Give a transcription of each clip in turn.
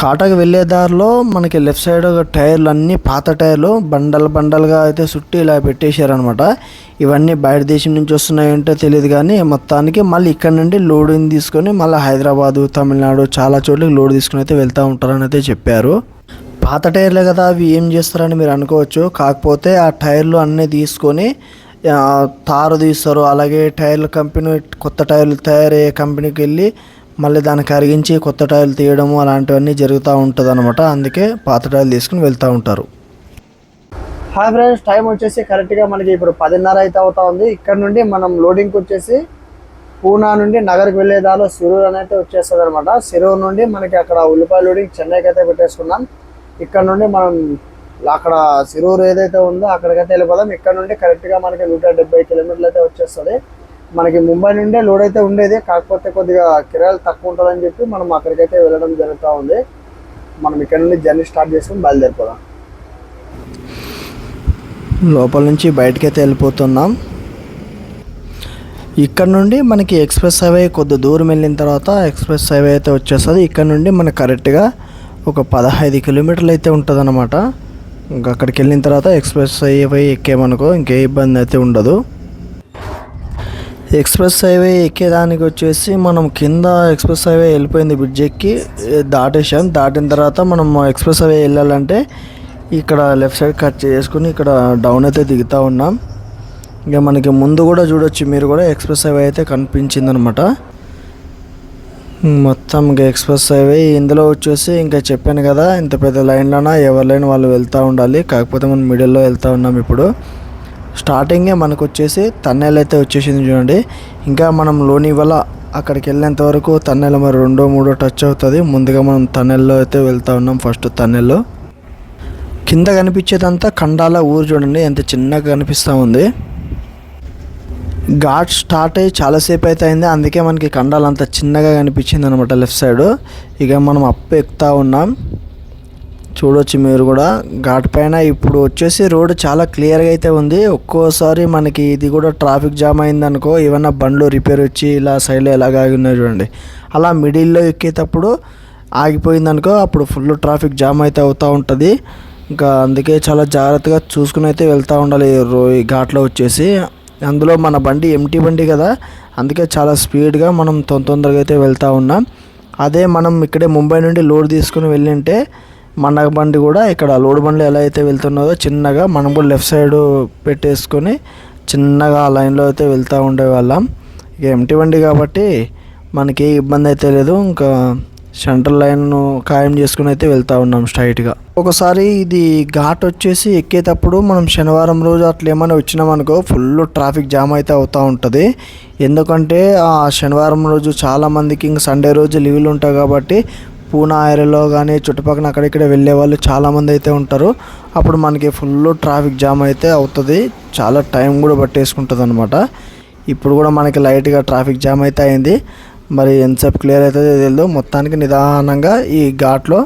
కాటకు వెళ్ళే దారిలో మనకి లెఫ్ట్ సైడ్ టైర్లు అన్నీ పాత టైర్లు బండలు బండలుగా అయితే చుట్టి ఇలా పెట్టేశారనమాట ఇవన్నీ బయట దేశం నుంచి వస్తున్నాయంటే తెలియదు కానీ మొత్తానికి మళ్ళీ ఇక్కడ నుండి లోడింగ్ తీసుకొని మళ్ళీ హైదరాబాదు తమిళనాడు చాలా చోట్లకి లోడ్ తీసుకుని అయితే వెళ్తూ ఉంటారని అయితే చెప్పారు. పాత టైర్లే కదా అవి ఏం చేస్తారని మీరు అనుకోవచ్చు. కాకపోతే ఆ టైర్లు అన్నీ తీసుకొని తారు తీస్తారు. అలాగే టైర్ల కంపెనీ కొత్త టైర్లు తయారయ్యే కంపెనీకి వెళ్ళి మళ్ళీ దాన్ని కరిగించి కొత్త టైర్లు తీయడము అలాంటివన్నీ జరుగుతూ ఉంటుంది అనమాట అందుకే పాత టైర్లు తీసుకుని వెళ్తూ ఉంటారు. హాయ్ ఫ్రెండ్స్ టైం వచ్చేసి కరెక్ట్గా మనకి ఇప్పుడు పదిన్నర అయితే అవుతా ఉంది. ఇక్కడ నుండి మనం లోడింగ్కి వచ్చేసి పూనా నుండి నగర్కి వెళ్ళే దారిలో సిరూర్ అనేది వచ్చేస్తుంది అనమాట సిరూర్ నుండి మనకి అక్కడ ఉల్లిపాయ లోడింగ్ చెన్నైకి అయితే పెట్టేసుకున్నాం. ఇక్కడ నుండి మనం అక్కడ సిరూర్ ఏదైతే ఉందో అక్కడికైతే వెళ్ళిపోదాం. ఇక్కడ నుండి కరెక్ట్గా మనకి నూట డెబ్బై కిలోమీటర్లు అయితే వచ్చేస్తుంది. మనకి ముంబై నుండే లోడ్ అయితే ఉండేది కాకపోతే కొద్దిగా కిరాయిలు తక్కువ ఉంటుందని చెప్పి మనం అక్కడికైతే వెళ్ళడం జరుగుతూ ఉంది. మనం ఇక్కడ నుండి జర్నీ స్టార్ట్ చేసుకుని బయలుదేరిపోదాం. లోపల నుంచి బయటకైతే వెళ్ళిపోతున్నాం. ఇక్కడ నుండి మనకి ఎక్స్ప్రెస్ హైవే కొద్ది దూరం వెళ్ళిన తర్వాత ఎక్స్ప్రెస్ హైవే అయితే వచ్చేస్తుంది. ఇక్కడ నుండి మనకి కరెక్ట్గా ఒక పదహైదు కిలోమీటర్లు అయితే ఉంటుంది అనమాట ఇంకా అక్కడికి వెళ్ళిన తర్వాత ఎక్స్ప్రెస్ హైవే ఎక్కేమనుకో ఇంకే ఇబ్బంది అయితే ఉండదు. ఎక్స్ప్రెస్ హైవే ఎక్కేదానికి వచ్చేసి మనం కింద ఎక్స్ప్రెస్ హైవే వెళ్ళిపోయింది బ్రిడ్జ్ ఎక్కి దాటేసాం దాటిన తర్వాత మనం ఎక్స్ప్రెస్ హైవే వెళ్ళాలంటే ఇక్కడ లెఫ్ట్ సైడ్ కట్ చేసుకుని ఇక్కడ డౌన్ అయితే దిగుతూ ఉన్నాం. ఇంకా మనకి ముందు కూడా చూడొచ్చు మీరు కూడా ఎక్స్ప్రెస్ హైవే అయితే కనిపించింది అనమాట మొత్తం ఇంకా ఎక్స్ప్రెస్ హైవే ఇందులో వచ్చేసి ఇంకా చెప్పాను కదా ఇంత పెద్ద లైన్లోనా ఎవరి లైన్ వాళ్ళు వెళ్తూ ఉండాలి. కాకపోతే మనం మిడిల్లో వెళ్తూ ఉన్నాం ఇప్పుడు. స్టార్టింగే మనకు వచ్చేసి తన్నెల్ అయితే వచ్చేసింది చూడండి. ఇంకా మనం లోని వల్ల అక్కడికి వెళ్ళేంత వరకు తన్నెల మరి రెండో మూడో టచ్ అవుతుంది. ముందుగా మనం తన్నెల్లో అయితే వెళ్తూ ఉన్నాం ఫస్ట్ తన్నెల్లో. కింద కనిపించేదంతా ఖండాల ఊరు చూడండి. ఎంత చిన్నగా కనిపిస్తూ ఉంది. ఘాట్ స్టార్ట్ అయ్యి చాలాసేపు అయితే అయింది. అందుకే మనకి కండాలు అంత చిన్నగా కనిపించింది అనమాట లెఫ్ట్ సైడ్. ఇక మనం అప్పు ఎక్కుతా ఉన్నాం. చూడొచ్చు మీరు కూడా. ఘాట్ పైన ఇప్పుడు వచ్చేసి రోడ్ చాలా క్లియర్గా అయితే ఉంది. ఒక్కోసారి మనకి ఇది కూడా ట్రాఫిక్ జామ్ అయిందనుకో ఏమన్నా బండ్లు రిపేర్ వచ్చి ఇలా సైడ్లో ఎలాగ ఆగి చూడండి. అలా మిడిల్లో ఎక్కేటప్పుడు ఆగిపోయిందనుకో అప్పుడు ఫుల్ ట్రాఫిక్ జామ్ అయితే అవుతూ ఉంటుంది. ఇంకా అందుకే చాలా జాగ్రత్తగా చూసుకుని అయితే వెళ్తూ ఉండాలి ఈ రో- ఈ ఘాట్లో వచ్చేసి. అందులో మన బండి ఎంటీ బండి కదా అందుకే చాలా స్పీడ్గా మనం తొందర తొందరగా అయితే వెళ్తూ ఉన్నాం. అదే మనం ఇక్కడే ముంబై నుండి లోడ్ తీసుకుని వెళ్ళింటే మన బండి కూడా ఇక్కడ లోడ్ బండ్లు ఎలా అయితే వెళ్తున్నదో చిన్నగా మనం కూడా లెఫ్ట్ సైడ్ పెట్టేసుకొని చిన్నగా ఆ లైన్లో అయితే వెళ్తూ ఉండేవాళ్ళం. ఇక ఎంటీ బండి కాబట్టి మనకి ఏ ఇబ్బంది అయితే లేదు. ఇంకా సెంట్రల్ లైన్ ఖాయం చేసుకుని అయితే వెళ్తూ ఉన్నాం స్ట్రైట్గా. ఒకసారి ఇది ఘాట్ వచ్చేసి ఎక్కేటప్పుడు మనం శనివారం రోజు అట్లా ఏమైనా వచ్చినామనుకో ఫుల్ ట్రాఫిక్ జామ్ అయితే అవుతూ ఉంటుంది. ఎందుకంటే ఆ శనివారం రోజు చాలామందికి ఇంక సండే రోజు లీవ్లు ఉంటాయి కాబట్టి పూనా ఏరియాలో కానీ చుట్టుపక్కల అక్కడిక్కడ వెళ్ళే వాళ్ళు చాలామంది అయితే ఉంటారు. అప్పుడు మనకి ఫుల్ ట్రాఫిక్ జామ్ అయితే అవుతుంది. చాలా టైం కూడా పట్టేసుకుంటుంది అనమాట ఇప్పుడు కూడా మనకి లైట్గా ట్రాఫిక్ జామ్ అయితే అయింది. మరి ఎంతసేపు క్లియర్ అవుతుందో తెలియదు మొత్తానికి నిదానంగా ఈ ఘాట్లో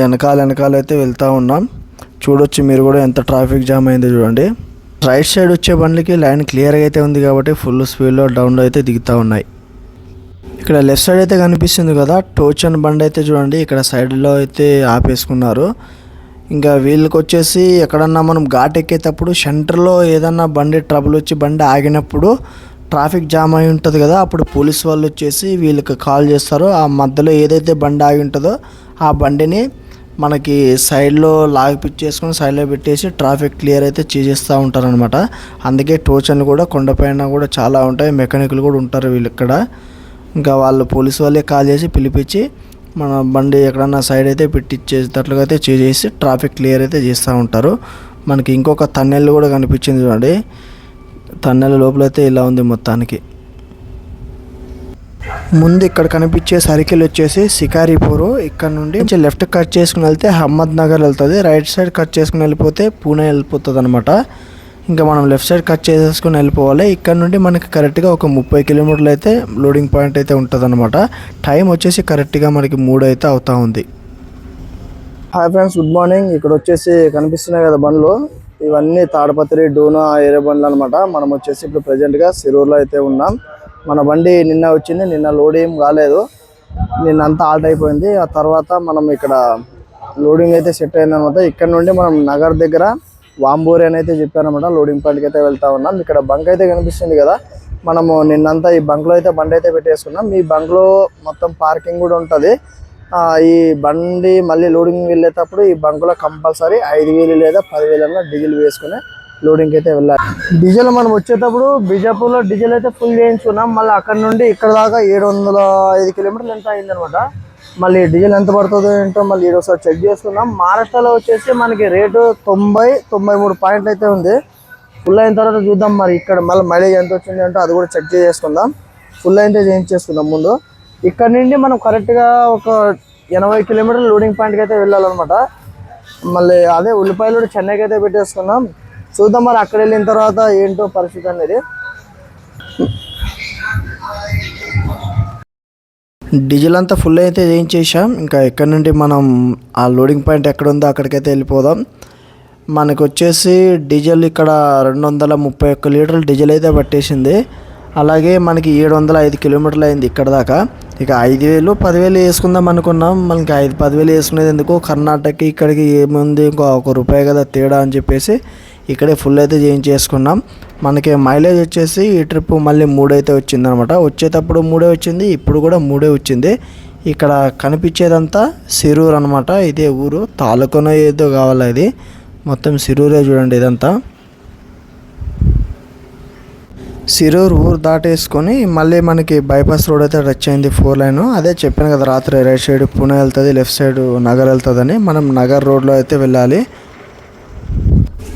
వెనకాల వెనకాల అయితే వెళ్తూ ఉన్నాం. చూడొచ్చు మీరు కూడా ఎంత ట్రాఫిక్ జామ్ అయిందో చూడండి. రైట్ సైడ్ వచ్చే బండ్లకి లైన్ క్లియర్గా అయితే ఉంది కాబట్టి ఫుల్ స్పీడ్లో డౌన్లో అయితే దిగుతూ ఉన్నాయి. ఇక్కడ లెఫ్ట్ సైడ్ అయితే కనిపిస్తుంది కదా టోచన్ బండి అయితే చూడండి ఇక్కడ సైడ్లో అయితే ఆపేసుకున్నారు. ఇంకా వీళ్ళకి వచ్చేసి ఎక్కడన్నా మనం ఘాట్ ఎక్కేటప్పుడు సెంటర్లో ఏదన్నా బండి ట్రబుల్ వచ్చి బండి ఆగినప్పుడు ట్రాఫిక్ జామ్ అయి ఉంటుంది కదా అప్పుడు పోలీస్ వాళ్ళు వచ్చేసి వీళ్ళకి కాల్ చేస్తారు. ఆ మధ్యలో ఏదైతే బండి ఆగి ఉంటుందో ఆ బండిని మనకి సైడ్లో లాగి పిచ్చేసుకొని సైడ్లో పెట్టేసి ట్రాఫిక్ క్లియర్ అయితే చేసేస్తూ ఉంటారనమాట అందుకే టోచన్లు కూడా కొండపైన కూడా చాలా ఉంటాయి మెకానిక్లు కూడా ఉంటారు వీళ్ళు ఇక్కడ ఇంకా వాళ్ళు పోలీసు వాళ్ళే కాల్ చేసి పిలిపించి మన బండి ఎక్కడన్నా సైడ్ అయితే పెట్టించేటట్లుగా అయితే చేసి ట్రాఫిక్ క్లియర్ అయితే చేస్తూ ఉంటారు. మనకి ఇంకొక తన్నెల్ కూడా కనిపించింది చూడండి. తన్నెల లోపల అయితే ఇలా ఉంది మొత్తానికి. ముందు ఇక్కడ కనిపించే సర్కిల్ వచ్చేసి సికారీపూర్. ఇక్కడ నుండి కొంచెం లెఫ్ట్ కట్ చేసుకుని వెళ్తే అహ్మద్ నగర్ వెళ్తుంది. రైట్ సైడ్ కట్ చేసుకుని వెళ్ళిపోతే పూణే వెళ్ళిపోతుంది అనమాట ఇంకా మనం లెఫ్ట్ సైడ్ కట్ చేసేసుకుని వెళ్ళిపోవాలి. ఇక్కడ నుండి మనకి కరెక్ట్గా ఒక ముప్పై కిలోమీటర్లు అయితే లోడింగ్ పాయింట్ అయితే ఉంటుంది అనమాట టైం వచ్చేసి కరెక్ట్గా మనకి మూడు అయితే అవుతా ఉంది. హాయ్ ఫ్రెండ్స్ గుడ్ మార్నింగ్ ఇక్కడ వచ్చేసి కనిపిస్తున్నాయి కదా బండ్లు. ఇవన్నీ తాడపత్రి డూనా ఏరే బండ్లు అనమాట మనం వచ్చేసి ఇప్పుడు ప్రజెంట్గా సిరూర్లో అయితే ఉన్నాం. మన బండి నిన్న వచ్చింది నిన్న లోడ్ ఏం కాలేదు. నిన్నంతా ఆల్ట్ అయిపోయింది. ఆ తర్వాత మనం ఇక్కడ లోడింగ్ అయితే సెట్ అయింది అనమాట ఇక్కడ నుండి మనం నగర్ దగ్గర వాంబూరి అని అయితే చెప్పానమాట లోడింగ్ పాయింట్కి అయితే వెళ్తా ఉన్నాం. ఇక్కడ బంక్ అయితే కనిపిస్తుంది కదా. మనము నిన్నంతా ఈ బంక్లో అయితే బండి అయితే పెట్టేసుకున్నాం. ఈ బంక్లో మొత్తం పార్కింగ్ కూడా ఉంటుంది. ఈ బండి మళ్ళీ లోడింగ్ వెళ్ళేటప్పుడు ఈ బంకులో కంపల్సరీ ఐదు వేలు లేదా పదివేలు అన్న డీజిల్ వేసుకుని లోడింగ్ అయితే వెళ్ళాలి. డీజిల్ మనం వచ్చేటప్పుడు బిజాపూర్లో డీజిల్ అయితే ఫుల్ చేయించుకున్నాం. మళ్ళీ అక్కడ నుండి ఇక్కడ దాకా ఏడు వందల ఐదు కిలోమీటర్లు ఎంత అయిందనమాట మళ్ళీ డీజిల్ ఎంత పడుతుందో ఏంటో మళ్ళీ ఈరోజు ఒకసారి చెక్ చేసుకున్నాం మహారాష్ట్రలో వచ్చేసి మనకి రేటు తొంభై తొంభై మూడు పాయింట్లు అయితే ఉంది. ఫుల్ అయిన తర్వాత చూద్దాం మరి ఇక్కడ మళ్ళీ మైలేజ్ ఎంత వచ్చింది అంటే అది కూడా చెక్ చేసుకుందాం. ఫుల్ అయితే చేయించేసుకుందాం ముందు. ఇక్కడ నుండి మనం కరెక్ట్గా ఒక ఎనభై కిలోమీటర్లు లోడింగ్ పాయింట్కి అయితే వెళ్ళాలన్నమాట. మళ్ళీ అదే ఉల్లిపాయలు కూడా చెన్నైకి అయితే పెట్టేసుకున్నాం చూద్దాం మరి అక్కడ వెళ్ళిన తర్వాత ఏంటో పరిస్థితి అనేది. డీజిల్ అంతా ఫుల్ అయితే చేయించేసాం ఇంకా ఎక్కడ నుండి మనం ఆ లోడింగ్ పాయింట్ ఎక్కడ ఉందో అక్కడికైతే వెళ్ళిపోదాం. మనకు వచ్చేసి డీజిల్ ఇక్కడ రెండు వందల ముప్పై ఒక్క లీటర్లు డీజిల్ అయితే పట్టేసింది. అలాగే మనకి ఏడు వందల ఐదు కిలోమీటర్లు అయింది ఇక్కడ దాకా. ఇక ఐదు వేలు పదివేలు వేసుకుందాం అనుకున్నాం. మనకి ఐదు పదివేలు వేసుకునేది ఎందుకు? కర్ణాటకకి ఇక్కడికి ఏముంది? ఇంకో ఒక రూపాయి కదా తేడా అని చెప్పేసి ఇక్కడే ఫుల్ అయితే చేయించేసుకున్నాం. మనకి మైలేజ్ వచ్చేసి ఈ ట్రిప్ మళ్ళీ మూడైతే వచ్చిందనమాట. వచ్చేటప్పుడు మూడే వచ్చింది ఇప్పుడు కూడా మూడే వచ్చింది. ఇక్కడ కనిపించేదంతా సిరూర్ అనమాట ఇదే ఊరు. తాలూకానో ఏదో కావాలి ఇది. మొత్తం సిరూరే చూడండి ఇదంతా. సిరూర్ ఊరు దాటేసుకొని మళ్ళీ మనకి బైపాస్ రోడ్ అయితే టచ్ అయింది ఫోర్ లైన్ అదే చెప్పాను కదా రాత్రి రైట్ సైడ్ పూణే వెళ్తుంది లెఫ్ట్ సైడ్ నగర్ వెళ్తుందని. మనం నగర్ రోడ్లో అయితే వెళ్ళాలి.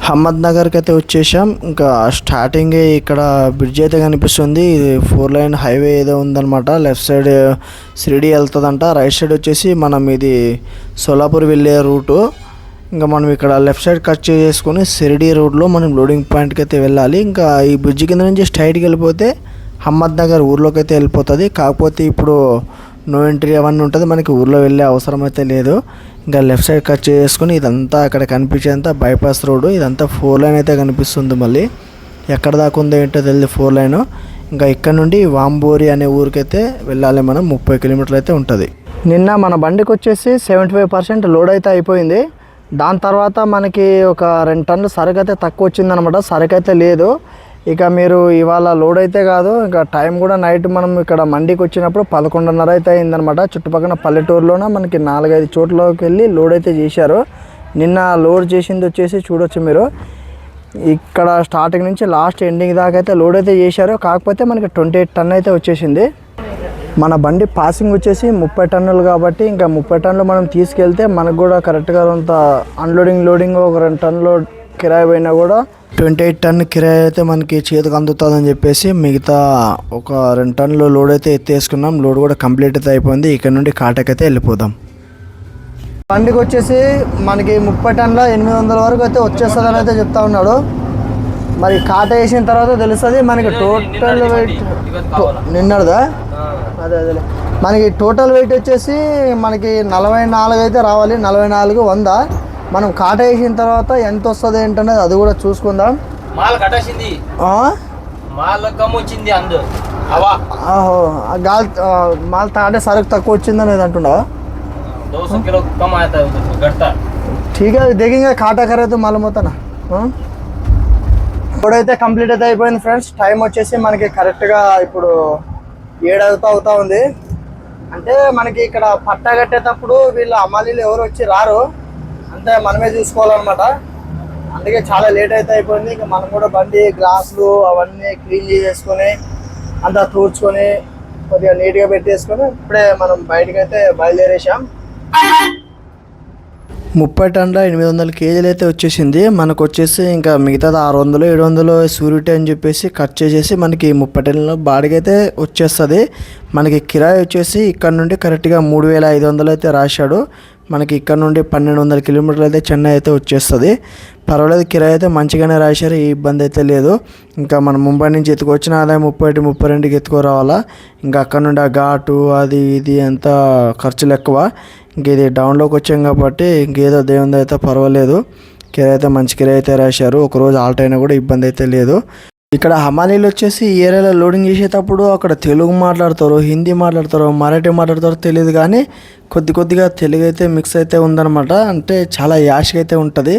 హమ్మద్ నగర్కి అయితే వచ్చేసాం. ఇంకా స్టార్టింగ్ ఇక్కడ బ్రిడ్జ్ అయితే కనిపిస్తుంది. ఇది ఫోర్ లైన్ హైవే ఏదో ఉందన్నమాట. లెఫ్ట్ సైడ్ షిరిడి వెళ్తుందంట. రైట్ సైడ్ వచ్చేసి మనం ఇది సోలాపూర్ వెళ్ళే రూటు. ఇంకా మనం ఇక్కడ లెఫ్ట్ సైడ్ కట్ చేసుకొని షిరిడి రోడ్లో మనం లోడింగ్ పాయింట్కి అయితే వెళ్ళాలి. ఇంకా ఈ బ్రిడ్జ్ కింద నుంచి స్ట్రైట్కి వెళ్ళిపోతే హమ్మద్ నగర్ ఊర్లోకి అయితే వెళ్ళిపోతుంది. కాకపోతే ఇప్పుడు నో ఎంట్రీ అవన్నీ ఉంటుంది. మనకి ఊర్లో వెళ్ళే అవసరం అయితే లేదు. ఇంకా లెఫ్ట్ సైడ్ కట్ చేసుకుని ఇదంతా అక్కడ కనిపించేంత బైపాస్ రోడ్డు ఇదంతా ఫోర్ లైన్ అయితే కనిపిస్తుంది మళ్ళీ. ఎక్కడ దాకా ఉందో ఏంటో తెలియదు ఫోర్ లైన్. ఇంకా ఇక్కడ నుండి వాంబోరి అనే ఊరికైతే వెళ్ళాలి మనం ముప్పై కిలోమీటర్లు అయితే ఉంటుంది. నిన్న మన బండికి వచ్చేసి సెవెంటీ ఫైవ్ పర్సెంట్ లోడ్ అయితే అయిపోయింది. దాని తర్వాత మనకి ఒక రెండు టన్నులు సరుకు అయితే తక్కువ వచ్చిందనమాట. సరుకు అయితే లేదు. ఇక మీరు ఇవాళ లోడ్ అయితే కాదు ఇంకా టైం కూడా నైట్ మనం ఇక్కడ మండికి వచ్చినప్పుడు పదకొండున్నర అయితే అయిందనమాట చుట్టుపక్కల పల్లెటూరులోనే మనకి నాలుగైదు చోట్లకి వెళ్ళి లోడ్ అయితే చేశారు. నిన్న లోడ్ చేసింది వచ్చేసి చూడొచ్చు మీరు. ఇక్కడ స్టార్టింగ్ నుంచి లాస్ట్ ఎండింగ్ దాకా అయితే లోడ్ అయితే చేశారు. కాకపోతే మనకి ట్వంటీ ఎయిట్ టన్ అయితే వచ్చేసింది. మన బండి పాసింగ్ వచ్చేసి ముప్పై టన్నులు కాబట్టి ఇంకా ముప్పై టన్నులు మనం తీసుకెళ్తే మనకు కూడా కరెక్ట్గా అంత అన్లోడింగ్ లోడింగ్ ఒక రెండు టన్నులు కిరాయి పోయినా కూడా ట్వంటీ ఎయిట్ టన్ కిరాయి అయితే మనకి చేతికి అందుతుందని చెప్పేసి మిగతా ఒక రెండు టన్నులు లోడ్ అయితే ఎత్తేసుకున్నాం. లోడ్ కూడా కంప్లీట్ అయితే అయిపోయింది. ఇక్కడ నుండి కాటకి అయితే వెళ్ళిపోదాం. బండికి వచ్చేసి మనకి ముప్పై టన్నుల ఎనిమిది వందల వరకు అయితే వచ్చేస్తుందని అయితే చెప్తా ఉన్నాడు. మరి కాట వేసిన తర్వాత తెలుస్తుంది మనకి టోటల్ వెయిట్ నిన్నటిదా? అదే అదే మనకి టోటల్ వెయిట్ వచ్చేసి మనకి నలభై నాలుగు అయితే రావాలి. నలభై నాలుగు వంద. మనం కాట వేసిన తర్వాత ఎంత వస్తుంది ఏంటనేది అది కూడా చూసుకుందాం మాల్ కట్టేసింది ఆ? మాల్ కమ్ వచ్చింది అందు అవా ఆహో ఆ గాలి ఆ, మాల్ తా- అంటే సరుకు తక్కువ వచ్చిందనేది అంటున్నావా दो सौ किलो कम आता है उधर घटता ठीक है देखेंगे కాటా కరైతే మాలూమ్ అవుతానా ఇప్పుడైతే కంప్లీట్ అయితే అయిపోయింది ఫ్రెండ్స్ టైం వచ్చేసి మనకి కరెక్ట్గా ఇప్పుడు ఏడు అవుతా అవుతా ఉంది అంటే మనకి ఇక్కడ పట్టా కట్టేటప్పుడు వీళ్ళు అమ్మాలీలు ఎవరు వచ్చి రారు అంతే మనమే చూసుకోవాలన్నమాట. అందుకే చాలా లేట్ అయితే అయిపోయింది. ఇంకా మనం కూడా బండి గ్లాసులు అవన్నీ క్లీన్ చేసేసుకొని అంతా తూడ్చుకొని కొద్దిగా నీట్గా పెట్టేసుకొని ఇప్పుడే మనం బయటకు అయితే బయలుదేరేసాం ముప్పై టన్నుల ఎనిమిది వందల కేజీలు అయితే వచ్చేసింది. మనకు వచ్చేసి ఇంకా మిగతాది ఆరు వందలు ఏడు వందలు సూరిటీ అని చెప్పేసి కట్ చేసేసి మనకి ముప్పై టన్నుల బాడిగ అయితే వచ్చేస్తుంది. మనకి కిరాయి వచ్చేసి ఇక్కడ నుండి కరెక్ట్గా మూడు వేల ఐదు వందలు అయితే రాశాడు. మనకి ఇక్కడ నుండి పన్నెండు వందల కిలోమీటర్లు అయితే చెన్నై అయితే వచ్చేస్తుంది. పర్వాలేదు కిరాయి అయితే మంచిగానే రాశారు ఏ ఇబ్బంది అయితే లేదు. ఇంకా మనం ముంబై నుంచి ఎత్తుకొచ్చిన ఆదాయం ముప్పై ఒకటి ముప్పై రెండుకి ఎత్తుకురావాలా. ఇంకా అక్కడ నుండి ఆ ఘాటు అది ఇది అంతా ఖర్చులు ఎక్కువ ఇంక ఇది డౌన్లోకి వచ్చాం కాబట్టి ఇంకేదో దేవుంది అయితే పర్వాలేదు. కిరాయి అయితే మంచి కిరాయి అయితే రాశారు. ఒకరోజు ఆల్ట్ అయినా కూడా ఇబ్బంది అయితే లేదు. ఇక్కడ హమాలీలు వచ్చేసి ఈ ఏరియాలో లోడింగ్ చేసేటప్పుడు అక్కడ తెలుగు మాట్లాడతారు హిందీ మాట్లాడతారు మరాఠీ మాట్లాడతారో తెలియదు కానీ కొద్ది కొద్దిగా తెలుగు అయితే మిక్స్ అయితే ఉందన్నమాట. అంటే చాలా యాష్గా అయితే ఉంటుంది.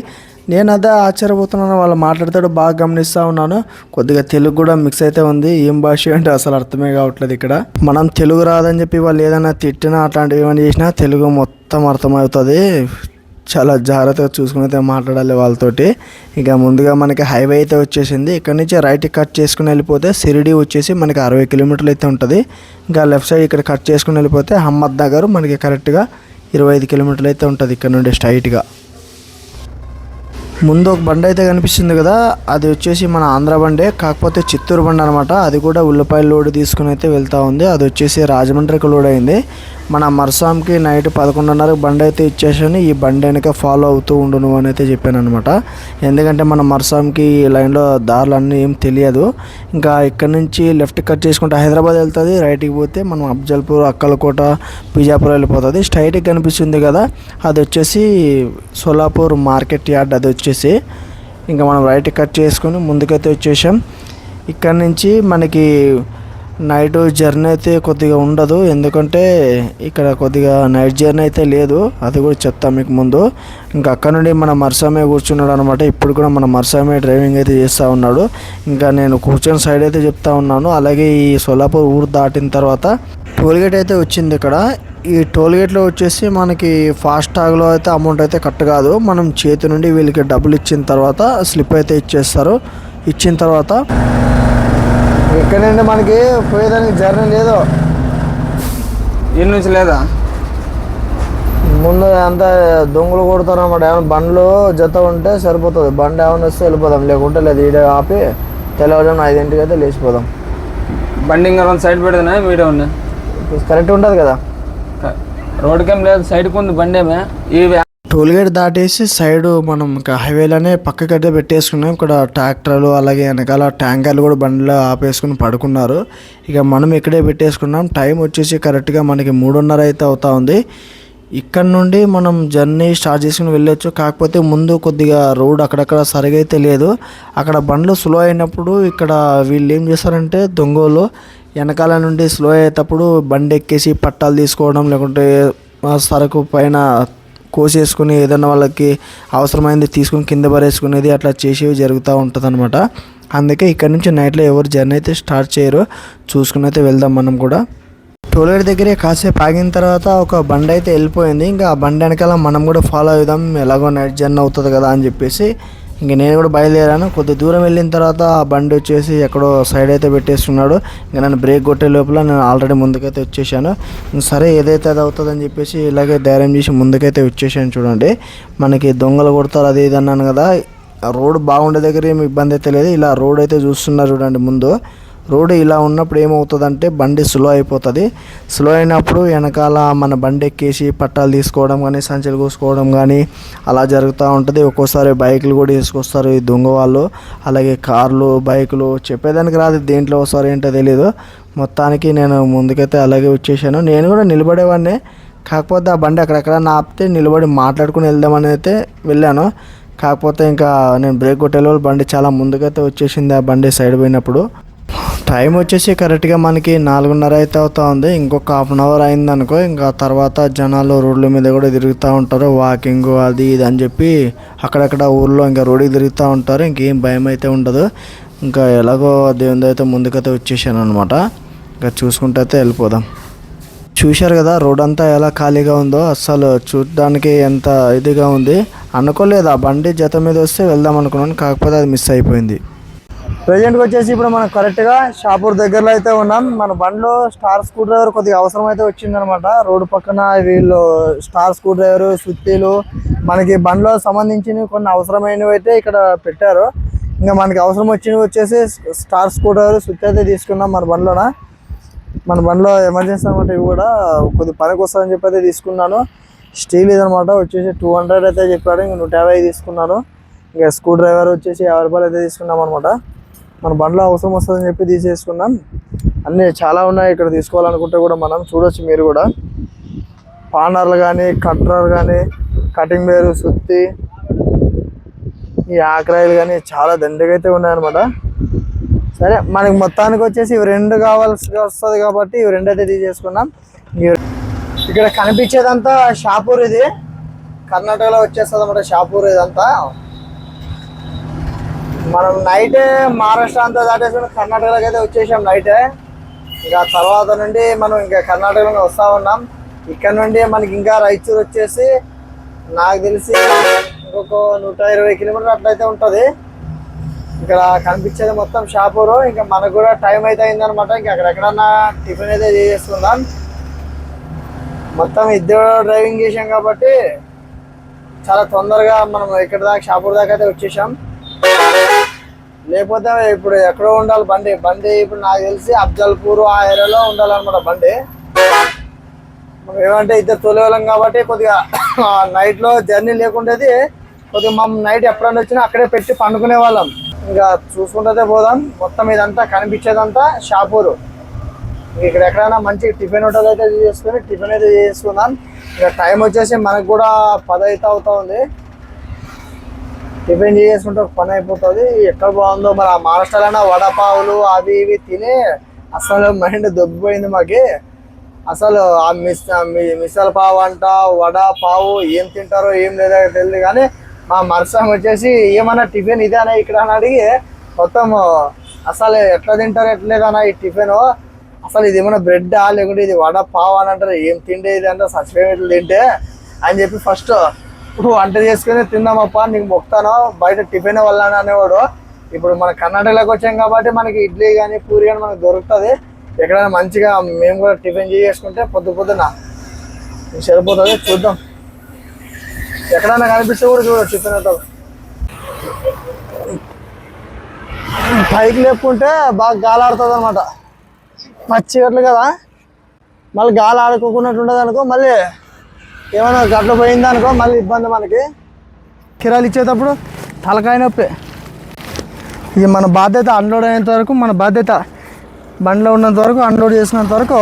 నేను అదే ఆశ్చర్యపోతున్నాను వాళ్ళు మాట్లాడతాడు బాగా గమనిస్తూ ఉన్నాను. కొద్దిగా తెలుగు కూడా మిక్స్ అయితే ఉంది. ఏం భాష అంటే అసలు అర్థమే కావట్లేదు ఇక్కడ. మనం తెలుగు రాదని చెప్పి వాళ్ళు ఏదైనా తిట్టినా అట్లాంటివి ఏమైనా చేసినా తెలుగు మొత్తం అర్థమవుతుంది. చాలా జాగ్రత్తగా చూసుకుని అయితే మాట్లాడాలి వాళ్ళతోటి. ఇక ముందుగా మనకి హైవే అయితే వచ్చేసింది. ఇక్కడ నుంచి రైట్ కట్ చేసుకుని వెళ్ళిపోతే సిరిడి వచ్చేసి మనకి అరవై కిలోమీటర్లు అయితే ఉంటుంది. ఇంకా లెఫ్ట్ సైడ్ ఇక్కడ కట్ చేసుకుని వెళ్ళిపోతే హమ్మద్ నగర్ మనకి కరెక్ట్గా ఇరవై ఐదు కిలోమీటర్లు అయితే ఉంటుంది ఇక్కడ నుండి స్ట్రైట్గా ముందు ఒక బండి అయితే కనిపిస్తుంది కదా అది వచ్చేసి మన ఆంధ్ర బండే కాకపోతే చిత్తూరు బండి అనమాట అది కూడా ఉల్లిపాయలు లోడ్ తీసుకుని అయితే వెళ్తూ ఉంది. అది వచ్చేసి రాజమండ్రికి లోడ్ అయింది. మన మర్సాంకి నైట్ పదకొండున్నరకు బండి అయితే ఇచ్చేసాను ఈ బండి వెనక ఫాలో అవుతూ ఉండును అని అయితే చెప్పాను అనమాట ఎందుకంటే మన మర్సాంకి ఈ లైన్లో దారులు అన్నీ ఏం తెలియదు. ఇంకా ఇక్కడ నుంచి లెఫ్ట్ కట్ చేసుకుంటే హైదరాబాద్ వెళ్తుంది రైట్కి పోతే మనం అఫ్జల్పూర్ అక్కలకోట బిజాపూర్ వెళ్ళిపోతుంది. స్ట్రైట్కి కనిపిస్తుంది కదా అది వచ్చేసి సోలాపూర్ మార్కెట్ యార్డ్ అది వచ్చేసి. ఇంకా మనం రైట్ కట్ చేసుకొని ముందుకైతే వచ్చేసాం. ఇక్కడ నుంచి మనకి నైట్ జర్నీ అయితే కొద్దిగా ఉండదు. ఎందుకంటే ఇక్కడ కొద్దిగా నైట్ జర్నీ అయితే లేదు. అది కూడా చెప్తాం మీకు ముందు. ఇంకా అక్కడ నుండి మన మర్సామే కూర్చున్నాడు అనమాట ఇప్పుడు కూడా మన మర్సామే డ్రైవింగ్ అయితే చేస్తూ ఉన్నాడు. ఇంకా నేను కూర్చొని సైడ్ అయితే చెప్తా ఉన్నాను. అలాగే ఈ సోలాపూర్ ఊరు దాటిన తర్వాత టోల్గేట్ అయితే వచ్చింది ఇక్కడ. ఈ టోల్గేట్లో వచ్చేసి మనకి ఫాస్టాగ్లో అయితే అమౌంట్ అయితే కట్ కాదు. మనం చేతి నుండి వీళ్ళకి డబ్బులు ఇచ్చిన తర్వాత స్లిప్ అయితే ఇచ్చేస్తారు. ఇచ్చిన తర్వాత ఇక్కడ నుండి మనకి పోయేదానికి జర్నీ లేదు. ఈ నుంచి లేదా? ముందు అంతా దొంగలు కొడతారు అన్నమాట ఏమైనా బండ్లు జత ఉంటే సరిపోతుంది. బండి ఏమైనా వస్తే వెళ్ళిపోదాం. లేకుంటే లేదు ఈడ ఆపి తెల్లవారుజామున ఐదింటికి అయితే లేచిపోదాం. బండి ఇంకా రెండు సైడ్ పెడదనా మీడియం ఉన్నాయి కరెక్ట్ ఉంటుంది కదా. రోడ్కేం లేదు సైడ్కి ఉంది బండి ఏమే ఈ టోల్ టోల్గేట్ దాటేసి సైడ్ మనం ఇంకా హైవేలోనే పక్కకైతే పెట్టేసుకున్నాం. ఇక్కడ ట్రాక్టర్లు అలాగే వెనకాల ట్యాంకర్లు కూడా బండిలో ఆపేసుకుని పడుకున్నారు. ఇక మనం ఇక్కడే పెట్టేసుకున్నాం. టైం వచ్చేసి కరెక్ట్గా మనకి మూడున్నర అయితే అవుతా ఉంది. ఇక్కడ నుండి మనం జర్నీ స్టార్ట్ చేసుకుని వెళ్ళొచ్చు. కాకపోతే ముందు కొద్దిగా రోడ్ అక్కడక్కడ సరిగా అయితే లేదు. అక్కడ బండ్లు స్లో అయినప్పుడు ఇక్కడ వీళ్ళు ఏం చేస్తారంటే దొంగలు వెనకాల నుండి స్లో అయ్యేటప్పుడు బండి ఎక్కేసి పట్టాలు తీసుకోవడం లేకుంటే సరుకు పైన కోసేసుకుని ఏదైనా వాళ్ళకి అవసరమైంది తీసుకుని కింద పరేసుకునేది అట్లా చేసేవి జరుగుతూ ఉంటుంది అనమాట అందుకే ఇక్కడ నుంచి నైట్లో ఎవరు జర్నీ అయితే స్టార్ట్ చేయరు చూసుకుని అయితే వెళ్దాం మనం కూడా. టోలేట్ దగ్గరే కాసేపు ఆగిన తర్వాత ఒక బండి అయితే వెళ్ళిపోయింది. ఇంకా ఆ బండి వెనకాల మనం కూడా ఫాలో అవుదాం ఎలాగో నైట్ జర్నీ అవుతుంది కదా అని చెప్పేసి ఇంక నేను కూడా బయలుదేరాను. కొద్ది దూరం వెళ్ళిన తర్వాత ఆ బండి వచ్చేసి ఎక్కడో సైడ్ అయితే పెట్టేస్తున్నాడు ఇంకా నన్ను బ్రేక్ కొట్టే లోపల నేను ఆల్రెడీ ముందుకైతే వచ్చేసాను. సరే ఏదైతే అది అవుతుందని చెప్పేసి ఇలాగే ధైర్యం చేసి ముందుకైతే వచ్చేసాను చూడండి. మనకి దొంగలు కొడతారు అది ఇది అన్నాను కదా. ఆ రోడ్ బాగుండే దగ్గర ఏమి ఇబ్బంది అయితే లేదు. ఇలా రోడ్ అయితే చూస్తున్నారు చూడండి ముందు. రోడ్డు ఇలా ఉన్నప్పుడు ఏమవుతుందంటే బండి స్లో అయిపోతుంది. స్లో అయినప్పుడు వెనకాల మన బండి ఎక్కేసి పట్టాలు తీసుకోవడం కానీ సంచులు కోసుకోవడం కానీ అలా జరుగుతూ ఉంటుంది. ఒక్కోసారి బైకులు కూడా తీసుకొస్తారు ఈ దొంగ వాళ్ళు. అలాగే కార్లు బైకులు చెప్పేదానికి రాదు. దేంట్లో ఒకసారి ఏంటో తెలియదు మొత్తానికి నేను ముందుకైతే అలాగే వచ్చేసాను. నేను కూడా నిలబడేవాడిని. కాకపోతే ఆ బండి అక్కడెక్కడ ఆపితే నిలబడి మాట్లాడుకుని వెళ్దామని అయితే వెళ్ళాను. కాకపోతే ఇంకా నేను బ్రేక్ కొట్టేలో బండి చాలా ముందుకైతే వచ్చేసింది ఆ బండి సైడ్ పోయినప్పుడు. టైం వచ్చేసి కరెక్ట్గా మనకి నాలుగున్నర అయితే అవుతా ఉంది. ఇంకొక హాఫ్ అన్ అవర్ అయింది అనుకో ఇంకా తర్వాత జనాలు రోడ్ల మీద కూడా తిరుగుతూ ఉంటారు. వాకింగ్ అది ఇది అని చెప్పి అక్కడక్కడ ఊర్లో ఇంకా రోడ్డుకి తిరుగుతూ ఉంటారు. ఇంకేం భయం అయితే ఉండదు. ఇంకా ఎలాగో దేవుని అయితే ముందుకైతే వచ్చేసాను అనమాట ఇంకా చూసుకుంటే అయితే వెళ్ళిపోదాం. చూశారు కదా రోడ్ అంతా ఎలా ఖాళీగా ఉందో. అస్సలు చూడడానికి ఎంత ఇదిగా ఉంది. అనుకోలేదు. ఆ బండి జత మీద వస్తే వెళ్దాం అనుకున్నాను. కాకపోతే అది మిస్ అయిపోయింది. ప్రజెంట్గా వచ్చేసి ఇప్పుడు మనం కరెక్ట్గా షాపూర్ దగ్గరలో అయితే ఉన్నాం. మన బండిలో స్టార్ స్క్రూ డ్రైవర్ కొద్దిగా అవసరం అయితే వచ్చిందనమాట. రోడ్డు పక్కన వీళ్ళు స్టార్ స్క్రూ డ్రైవర్ సుత్తిలు మనకి బండిలో సంబంధించినవి కొన్ని అవసరమైనవి అయితే ఇక్కడ పెట్టారు. ఇంకా మనకి అవసరం వచ్చినవి వచ్చేసి స్టార్ స్క్రూ డ్రైవర్ సుత్తి అయితే తీసుకున్నాం మన బండిలోన. మన బండిలో ఎమర్జెన్సీ అనమాట ఇవి కూడా. కొద్ది పనికి వస్తుందని చెప్పి అయితే తీసుకున్నాను. స్టీల్ ఇదనమాట. వచ్చేసి టూ హండ్రెడ్ అయితే చెప్పాడు. ఇంకా నూట యాభై తీసుకున్నాను. ఇంకా స్క్రూ డ్రైవర్ వచ్చేసి యాభై రూపాయలు అయితే తీసుకున్నాం అనమాట మన బండ్లో అవసరం వస్తుందని చెప్పి తీసేసుకున్నాం. అన్నీ చాలా ఉన్నాయి. ఇక్కడ తీసుకోవాలనుకుంటే కూడా మనం చూడొచ్చు మీరు కూడా. పానర్లు కానీ కట్టర్ కానీ కటింగ్ వేరు సుత్తి ఈ ఆకరాయిలు కానీ చాలా దండగా అయితే ఉన్నాయన్నమాట. సరే మనకి మొత్తానికి వచ్చేసి ఇవి రెండు కావాల్సి వస్తుంది కాబట్టి ఇవి రెండు అయితే తీసేసుకున్నాం. ఇక్కడ కనిపించేదంతా షాపూర్ ఇది. కర్ణాటకలో వచ్చేస్తుంది అన్నమాట షాపూర్ ఇదంతా. మనం నైట్ మహారాష్ట్ర అంతా దాటేసుకుని కర్ణాటకలోకి అయితే వచ్చేసాం నైటే ఇంకా తర్వాత నుండి మనం ఇంకా కర్ణాటకలో వస్తూ ఉన్నాం. ఇక్కడ నుండి మనకి ఇంకా రాయచూర్ వచ్చేసి నాకు తెలిసి ఇంకొక నూట ఇరవై కిలోమీటర్ అట్లయితే ఉంటుంది. ఇక్కడ కనిపించేది మొత్తం షాపూరు. ఇంకా మనకు కూడా టైం అయితే అయిందనమాట ఇంకా అక్కడెక్కడన్నా టిఫిన్ అయితే చేసేసుకుందాం. మొత్తం ఇద్దరు డ్రైవింగ్ చేసాం కాబట్టి చాలా తొందరగా మనం ఇక్కడ దాకా షాపూర్ దాకా అయితే వచ్చేసాం. లేకపోతే ఇప్పుడు ఎక్కడో ఉండాలి బండి. బండి ఇప్పుడు నాకు తెలిసి అఫ్జల్పూర్ ఆ ఏరియాలో ఉండాలన్నమాట బండి. మనం ఏమంటే ఇద్దరు తొలివాళ్ళం కాబట్టి కొద్దిగా నైట్లో జర్నీ లేకుండేది. కొద్దిగా మనం నైట్ ఎప్పుడైనా వచ్చినా అక్కడే పెట్టి పండుకునే వాళ్ళం. ఇంకా చూసుకుంటే పోదాం. మొత్తం ఇదంతా కనిపించేదంతా షాపూరు. ఇక్కడ ఎక్కడైనా మంచి టిఫిన్ హోటల్ అయితే చేసుకుని టిఫిన్ అయితే చేసుకుందాం. ఇక టైం వచ్చేసి మనకు కూడా పది అయితే అవుతా ఉంది. టిఫిన్ చేసుకుంటే పని అయిపోతుంది. ఎక్కడ బాగుందో మరి ఆ మహారాష్ట్రలోనే వడపావులు అవి ఇవి తిని అసలు మైండ్ దొబ్బిపోయింది మాకి. అసలు ఆ మిస్ ఆ మిసల్ పావు అంట వడ పావు ఏం తింటారో ఏం లేదో తెలియదు కానీ మా మరసం వచ్చేసి ఏమన్నా టిఫిన్ ఇదేనా ఇక్కడ అని అడిగి మొత్తం అసలు ఎట్లా తింటారు ఎట్లేదన్నా ఈ టిఫిన్ అసలు ఇది ఏమైనా బ్రెడ్ లేకుంటే ఇది వడ పావు అని అంటారు. ఏం తిండే ఇది అంటే సచివేట్లు తింటే అని చెప్పి ఫస్ట్ వంట చేసుకుని తిందామప్ప నీకు మొక్తాను? బయట టిఫిన్ వల్ల అనేవాడు. ఇప్పుడు మన కర్ణాటకలోకి వచ్చాం కాబట్టి మనకి ఇడ్లీ కానీ పూరి కానీ మనకు దొరుకుతుంది. ఎక్కడైనా మంచిగా మేము కూడా టిఫిన్ చేసుకుంటే పొద్దు పొద్దున సరిపోతుంది చూద్దాం. ఎక్కడైనా కనిపిస్తే కూడా చూడు టిఫిన్ హోటల్ పైకి లేపుకుంటే బాగా గాలి ఆడుతుంది అనమాట పచ్చిగట్లు కదా. మళ్ళీ గాలి ఆడుకోకున్నట్టు ఉండదు అనుకో మళ్ళీ ఏమైనా గట్ల పోయిందనుకో మళ్ళీ ఇబ్బంది మనకి. కిరాలు ఇచ్చేటప్పుడు తలకాయ నొప్పి. ఇది మన బాధ్యత అన్లోడ్ అయినంత వరకు మన బాధ్యత బండిలో ఉన్నంత వరకు అన్లోడ్ చేసినంత వరకు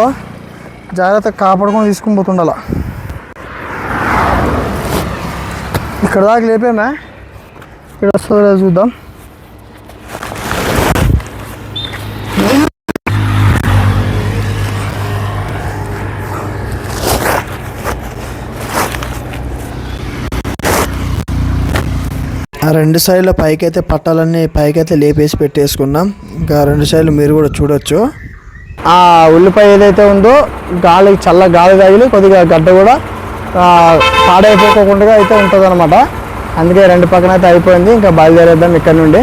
జాగ్రత్తగా కాపాడుకొని తీసుకుని పోతుండాల. ఇక్కడ దాకా లేపేమే? ఇక్కడ వస్తుందో చూద్దాం. ఆ రెండు సైడ్ల పైకైతే పట్టాలన్నీ పైకైతే లేపేసి పెట్టేసుకున్నాం. ఇంకా రెండు సైడ్లు మీరు కూడా చూడొచ్చు. ఆ ఉల్లిపాయ ఏదైతే ఉందో గాలికి చల్ల గాలి తగిలి కొద్దిగా గడ్డ కూడా ఆ, పాడైపోకుండా అయితే ఉంటుంది అనమాట అందుకే రెండు పక్కన అయితే అయిపోయింది. ఇంకా బయలుదేరేద్దాం ఇక్కడ నుండి.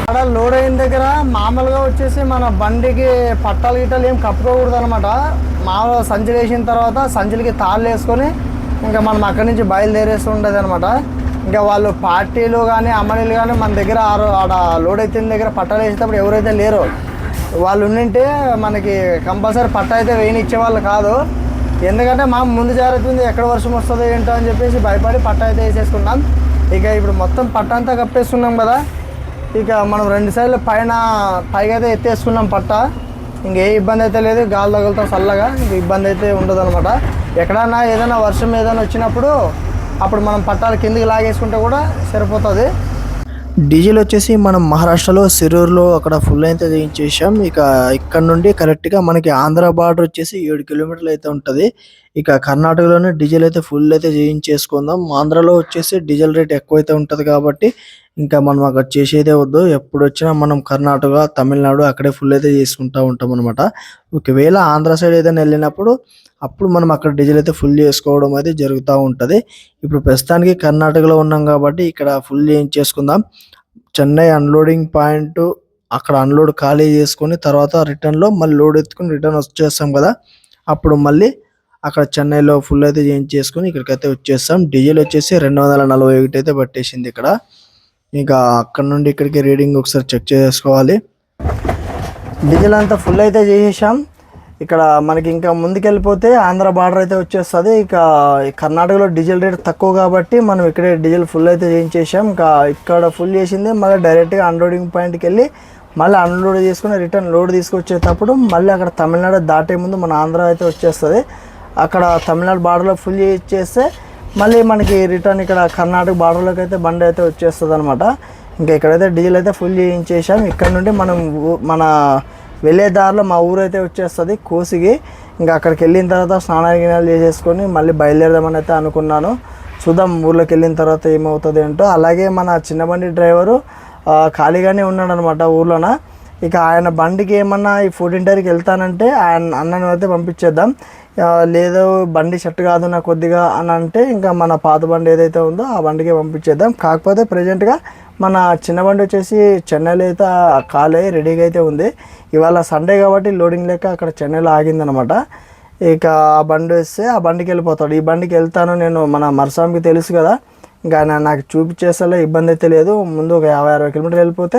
అక్కడ లోడ్ అయిన దగ్గర మామూలుగా వచ్చేసి మన బండికి పట్టాలు గిట్టాలు ఏం కప్పుకోకూడదు అనమాట మామూలుగా సంచులు వేసిన తర్వాత సంచులకి తాళ్ళు వేసుకొని ఇంకా మనం అక్కడి నుంచి బయలుదేరేస్తూ ఉండేది అనమాట ఇంకా వాళ్ళు పార్టీలు కానీ అమ్మనీలు కానీ మన దగ్గర ఆడ లోడ్ అయిన దగ్గర పట్టాలు వేసేటప్పుడు ఎవరైతే లేరో వాళ్ళు ఉండింటే మనకి కంపల్సరీ పట్ట అయితే వేయనిచ్చే వాళ్ళు కాదు. ఎందుకంటే మా ముందు జాగ్రత్త ఉంది ఎక్కడ వర్షం వస్తుందో ఏంటో అని చెప్పేసి భయపడి పట్ట అయితే వేసేసుకున్నాం. ఇక ఇప్పుడు మొత్తం పట్ట అంతా కప్పేస్తున్నాం కదా. ఇక మనం రెండు సైడ్లు పైన పైగా అయితే ఎత్తేసుకున్నాం పట్ట. ఇంకే ఇబ్బంది అయితే లేదు గాలి తగులుతాం చల్లగా ఇంక ఇబ్బంది అయితే ఉండదు అనమాట ఎక్కడన్నా ఏదైనా వర్షం ఏదైనా వచ్చినప్పుడు అప్పుడు మనం పట్టాలు కిందికి లాగేసుకుంటే కూడా సరిపోతుంది. డీజిల్ వచ్చేసి మనం మహారాష్ట్రలో సిరూర్లో అక్కడ ఫుల్ అయితే చేయించేసాం ఇక ఇక్కడ నుండి కరెక్ట్గా మనకి ఆంధ్ర బార్డర్ వచ్చేసి ఏడు కిలోమీటర్లు అయితే ఉంటుంది. ఇక కర్ణాటకలోనే డీజిల్ అయితే ఫుల్ అయితే చేయించేసుకుందాం. ఆంధ్రలో వచ్చేసి డీజిల్ రేట్ ఎక్కువ అయితే ఉంటుంది కాబట్టి ఇంకా మనం అక్కడ చేసేదే వద్దు. ఎప్పుడు వచ్చినా మనం కర్ణాటక తమిళనాడు అక్కడే ఫుల్ అయితే చేసుకుంటూ ఉంటాం అనమాట ఒకవేళ ఆంధ్ర సైడ్ ఏదైనా వెళ్ళినప్పుడు అప్పుడు మనం అక్కడ డీజిల్ అయితే ఫుల్ చేసుకోవడం అయితే జరుగుతూ ఉంటుంది. ఇప్పుడు ప్రస్తుతానికి కర్ణాటకలో ఉన్నాం కాబట్టి ఇక్కడ ఫుల్ చేసుకుందాం. చెన్నై అన్లోడింగ్ పాయింట్ అక్కడ అన్లోడ్ ఖాళీ చేసుకొని తర్వాత రిటర్న్లో మళ్ళీ లోడ్ ఎత్తుకుని రిటర్న్ వచ్చేస్తాం కదా. అప్పుడు మళ్ళీ అక్కడ చెన్నైలో ఫుల్ అయితే చేసుకొని ఇక్కడికైతే వచ్చేస్తాం. డీజిల్ వచ్చేసి రెండు వందల నలభై ఒకటి అయితే పట్టేసింది ఇక్కడ. ఇంకా అక్కడ నుండి ఇక్కడికి రీడింగ్ ఒకసారి చెక్ చేసుకోవాలి. డీజిల్ అంతా ఫుల్ అయితే చేసేసాం. ఇక్కడ మనకి ఇంకా ముందుకెళ్ళిపోతే ఆంధ్ర బార్డర్ అయితే వచ్చేస్తుంది. ఇక కర్ణాటకలో డీజిల్ రేట్ తక్కువ కాబట్టి మనం ఇక్కడే డీజిల్ ఫుల్ అయితే చేయించేసాం ఇంకా ఇక్కడ ఫుల్ చేసింది మళ్ళీ డైరెక్ట్గా అన్లోడింగ్ పాయింట్కి వెళ్ళి మళ్ళీ అన్లోడ్ చేసుకుని రిటర్న్ లోడ్ తీసుకొచ్చేటప్పుడు మళ్ళీ అక్కడ తమిళనాడు దాటే ముందు మన ఆంధ్ర అయితే వచ్చేస్తుంది. అక్కడ తమిళనాడు బార్డర్లో ఫుల్ చేస్తే మళ్ళీ మనకి రిటర్న్ ఇక్కడ కర్ణాటక బార్డర్లోకి అయితే బండి అయితే వచ్చేస్తుంది అనమాట ఇంకా ఇక్కడైతే డీజిల్ అయితే ఫుల్ చేయించేసాం ఇక్కడ నుండి మనం మన వెళ్ళే దారిలో మా ఊరు అయితే వచ్చేస్తుంది కోసిగి ఇంకా అక్కడికి వెళ్ళిన తర్వాత స్నానాలు గినాలు చేసేసుకొని మళ్ళీ బయలుదేరదామని అయితే అనుకున్నాను. చూద్దాం ఊర్లోకి వెళ్ళిన తర్వాత ఏమవుతుంది ఏంటో అలాగే మన చిన్న బండి డ్రైవరు ఖాళీగానే ఉన్నాడు అనమాట ఊర్లోన. ఇక ఆయన బండికి ఏమన్నా ఈ ఫుడ్ ఇంటర్కి వెళ్తానంటే ఆయన అన్నను అయితే పంపించేద్దాం. లేదు బండి సెట్ కాదు నాకు కొద్దిగా అని అంటే ఇంకా మన పాత బండి ఏదైతే ఉందో ఆ బండికి పంపించేద్దాం. కాకపోతే ప్రజెంట్గా మన చిన్న బండి వచ్చేసి చెన్నైలో అయితే కాలే రెడీగా అయితే ఉంది. ఇవాళ సండే కాబట్టి లోడింగ్ లేక అక్కడ చెన్నైలో ఆగిందనమాట ఇక ఆ బండి వస్తే ఆ బండికి వెళ్ళిపోతాడు. ఈ బండికి వెళ్తాను నేను మన మరసామికి తెలుసు కదా. ఇంకా ఆయన నాకు చూపించేసలే ఇబ్బంది అయితే లేదు. ముందు ఒక యాభై అరవై కిలోమీటర్లు వెళ్ళిపోతే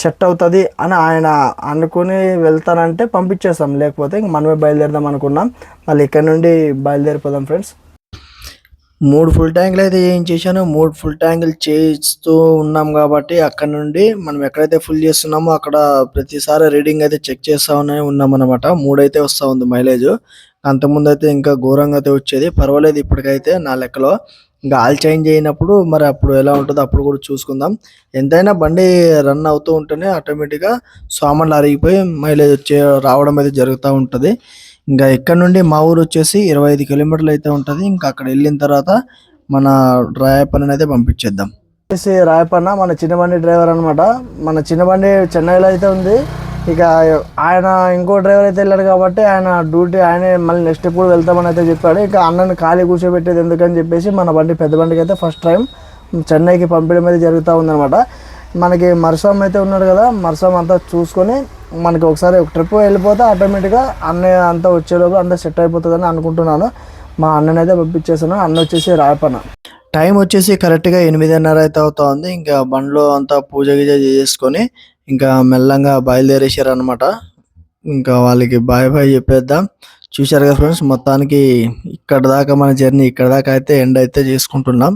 సెట్ అవుతుంది అని ఆయన అనుకుని వెళ్తానంటే పంపించేస్తాం. లేకపోతే ఇంక మనమే బయలుదేరదాం అనుకున్నాం. మళ్ళీ ఇక్కడ నుండి బయలుదేరిపోదాం ఫ్రెండ్స్. మూడు ఫుల్ ట్యాంకులు అయితే ఏం చేశాను? మూడు ఫుల్ ట్యాంకులు చేస్తూ ఉన్నాం కాబట్టి అక్కడ నుండి మనం ఎక్కడైతే ఫుల్ చేస్తున్నామో అక్కడ ప్రతిసారి రీడింగ్ అయితే చెక్ చేస్తా ఉన్నాం అనమాట మూడైతే వస్తూ ఉంది మైలేజ్ అంతకుముందు అయితే ఇంకా ఘోరంగా అయితే వచ్చేది. పర్వాలేదు ఇప్పటికైతే నా లెక్కలో. ఇంకా ఆయిల్ చేంజ్ అయినప్పుడు మరి అప్పుడు ఎలా ఉంటుందో అప్పుడు కూడా చూసుకుందాం. ఎంతైనా బండి రన్ అవుతూ ఉంటేనే ఆటోమేటిక్గా సామాన్లు అరిగిపోయి మైలేజ్ వచ్చే రావడం అయితే జరుగుతూ ఉంటుంది. ఇంకా ఇక్కడ నుండి మా ఊరు వచ్చేసి ఇరవై ఐదు కిలోమీటర్లు అయితే ఉంటుంది. ఇంకా అక్కడ వెళ్ళిన తర్వాత మన రాయపల్లిని అయితే పంపించేద్దాం. వచ్చేసి రాయపన్న మన చిన్నబండి డ్రైవర్ అనమాట మన చిన్నబండి చెన్నైలో అయితే ఉంది. ఇక ఆయన ఇంకో డ్రైవర్ అయితే వెళ్ళాడు కాబట్టి ఆయన డ్యూటీ ఆయనే మళ్ళీ నెక్స్ట్ ఎప్పుడు వెళ్తామని అయితే చెప్పాడు. ఇక అన్నని ఖాళీ కూర్చోబెట్టేది ఎందుకని చెప్పేసి మన బండి పెద్ద బండికి అయితే ఫస్ట్ టైం చెన్నైకి పంపించడం అయితే జరుగుతూ ఉందన్నమాట. మనకి మరసం అయితే ఉన్నాడు కదా మరసం అంతా చూసుకొని మనకి ఒకసారి ఒక ట్రిప్ వెళ్ళిపోతే ఆటోమేటిక్గా అన్నయ్య అంతా వచ్చేలోపు అంతా సెట్ అయిపోతుందని అనుకుంటున్నాను. మా అన్నని అయితే పంపించేసాను అన్న వచ్చేసి రాయపన్న టైం వచ్చేసి కరెక్ట్గా ఎనిమిదిన్నర అయితే అవుతా ఉంది. ఇంకా బండ్లో అంతా పూజ గీజ చేసుకొని ఇంకా మెల్లంగా బయలుదేరేసారు అనమాట ఇంకా వాళ్ళకి బాయ్ బాయ్ చెప్పేద్దాం. చూశారు కదా ఫ్రెండ్స్ మొత్తానికి ఇక్కడ దాకా మన జర్నీ ఇక్కడ దాకా అయితే ఎండ్ అయితే చేసుకుంటున్నాం.